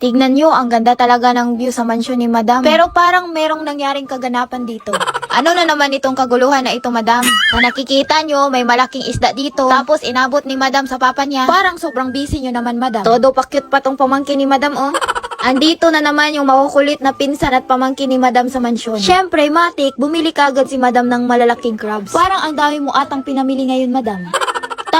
Tignan nyo, ang ganda talaga ng view sa mansyon ni Madam. Pero parang merong nangyaring kaganapan dito. Ano na naman itong kaguluhan na ito, Madam? Na nakikita nyo, may malaking isda dito. Tapos inabot ni Madam sa papa niya. Parang sobrang busy nyo naman, Madam. Todo pa cute pa tong pamangkin ni Madam, oh. Andito na naman yung makukulit na pinsan at pamangkin ni Madam sa mansyon. Syempre, Matik, bumili kagad si Madam ng malalaking crabs. Parang ang dami mo atang pinamili ngayon, Madam.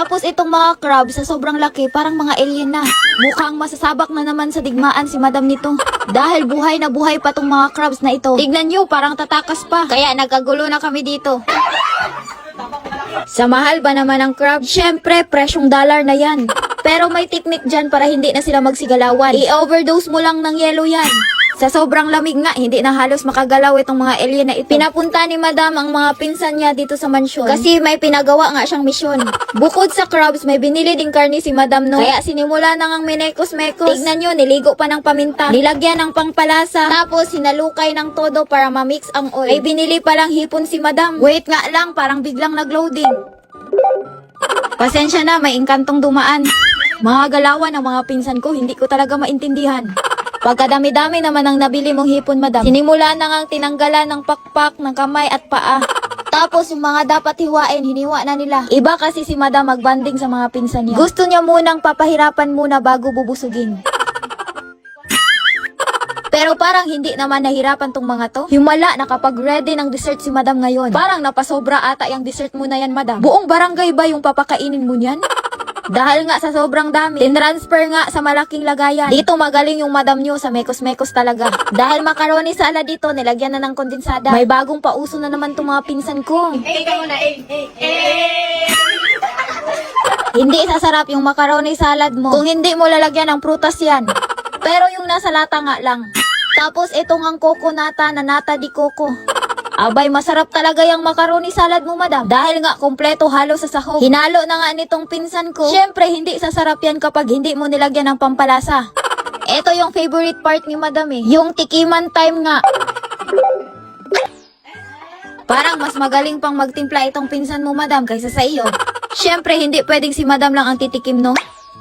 Tapos itong mga crabs sa sobrang laki, parang mga alien na. Mukhang masasabak na naman sa digmaan si madam nito. Dahil buhay na buhay pa tong mga crabs na ito. Tignan nyo, parang tatakas pa. Kaya nagkagulo na kami dito. Sa mahal ba naman ng crab? Syempre, presyong dollar na yan. Pero may technique dyan para hindi na sila magsigalawan. I-overdose mo lang ng yelo yan. Sa sobrang lamig nga, hindi na halos makagalaw itong mga alien na ito. Pinapunta ni Madam ang mga pinsan niya dito sa mansyon. Kasi may pinagawa nga siyang misyon. Bukod sa crabs, may binili ding karni si Madam no. Kaya sinimula na ngang minekos-mekos. Tignan nyo, niligo pa ng paminta. Nilagyan ng pangpalasa. Tapos sinalukay ng todo para ma-mix ang oil. Ay binili pa lang hipon si Madam. Wait nga lang, parang biglang nag-loading. Pasensya na, may inkantong dumaan. Mga galawan ng mga pinsan ko, hindi ko talaga maintindihan. Pagkadami-dami naman ang nabili mong hipon, madam. Sinimula na ngang tinanggalan ng pakpak ng kamay at paa. Tapos yung mga dapat hiwain, hiniwa na nila. Iba kasi si madam magbanding sa mga pinsan niya. Gusto niya munang papahirapan muna bago bubusugin. Pero parang hindi naman nahirapan tong mga to. Himala na kapag ready ng dessert si madam ngayon. Parang napasobra ata yung dessert mo na yan, madam. Buong barangay ba yung papakainin mo niyan? Dahil nga sa sobrang dami, tinransfer nga sa malaking lagayan. Dito magaling yung madam nyo sa mekos-mekos talaga. Dahil macaroni salad dito, nilagyan na ng kondensada. May bagong pauso na naman tong mga pinsan ko. Hindi sasarap yung macaroni salad mo kung hindi mo lalagyan ng prutas yan. Pero yung nasa lata nga lang. Tapos itong ang coco nata na nata di coco. Abay, masarap talaga yung macaroni salad mo, madam. Dahil nga, kompleto halo sa sahog. Hinalo na nga nitong pinsan ko. Siyempre, hindi sasarap yan kapag hindi mo nilagyan ng pampalasa. Ito yung favorite part ni madam eh. Yung tikiman time nga. Parang mas magaling pang magtimpla itong pinsan mo, madam, kaysa sa iyo. Siyempre, hindi pwedeng si madam lang ang titikim, no?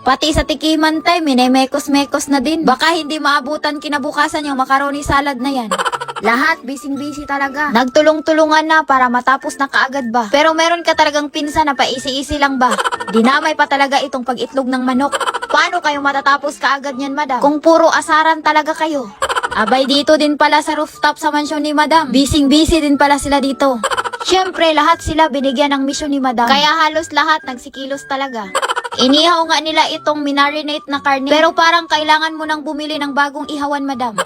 Pati sa tikiman time, minay-mekos-mekos na din. Baka hindi maabutan kinabukasan yung macaroni salad na yan. Lahat, bising-busy talaga. Nagtulong-tulungan na para matapos na kaagad ba. Pero meron ka talagang pinsan na paisi-isi lang ba. Dinamay pa talaga itong pag-itlog ng manok. Paano kayo matatapos kaagad yan, madam? Kung puro asaran talaga kayo. Abay dito din pala sa rooftop sa mansyon ni madam. Bising-busy din pala sila dito. Siyempre, lahat sila binigyan ng misyon ni madam. Kaya halos lahat nagsikilos talaga. Inihaw nga nila itong minarinate na karne. Pero parang kailangan mo nang bumili ng bagong ihawan, madam.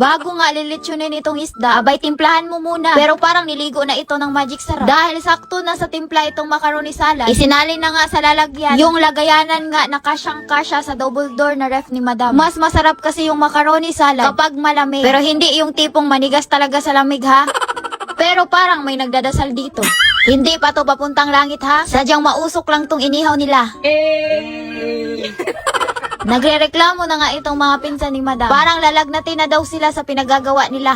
Bago nga lilitsunin itong isda, abay timplahan mo muna. Pero parang niligo na ito ng magic sarap. Dahil sakto na sa timpla itong macaroni salad, isinali na nga sa lalagyan yung lagayanan nga na kasyang kasya sa double door na ref ni madam. Mas masarap kasi yung macaroni salad kapag malamig. Pero hindi yung tipong manigas talaga sa lamig ha. Pero parang may nagdadasal dito. Hindi pa to papuntang langit ha. Sadyang mausok lang tong inihaw nila. Nagrereklamo na nga itong mga pinsan ni Madam. Parang lalagnatin na daw sila sa pinagagawa nila.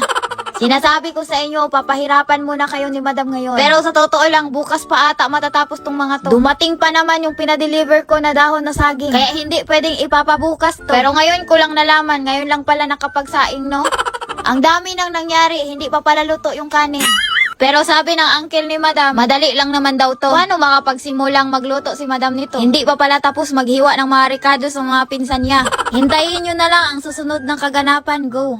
Sinasabi ko sa inyo, papahirapan muna kayo ni Madam ngayon. Pero sa totoo lang, bukas pa ata matatapos tong mga to. Dumating pa naman yung pinadeliver ko na dahon na saging. Kaya hindi pwedeng ipapabukas to. Pero ngayon ko lang nalaman, ngayon lang pala nakapagsaing, no? Ang dami nang nangyari, hindi pa pala luto yung kanin. Pero sabi ng uncle ni madam, madali lang naman daw to. Paano makapagsimulang magluto si madam nito? Hindi pa pala tapos maghiwa ng mga ricado sa mga pinsan niya. Hintayin nyo na lang ang susunod ng kaganapan. Go!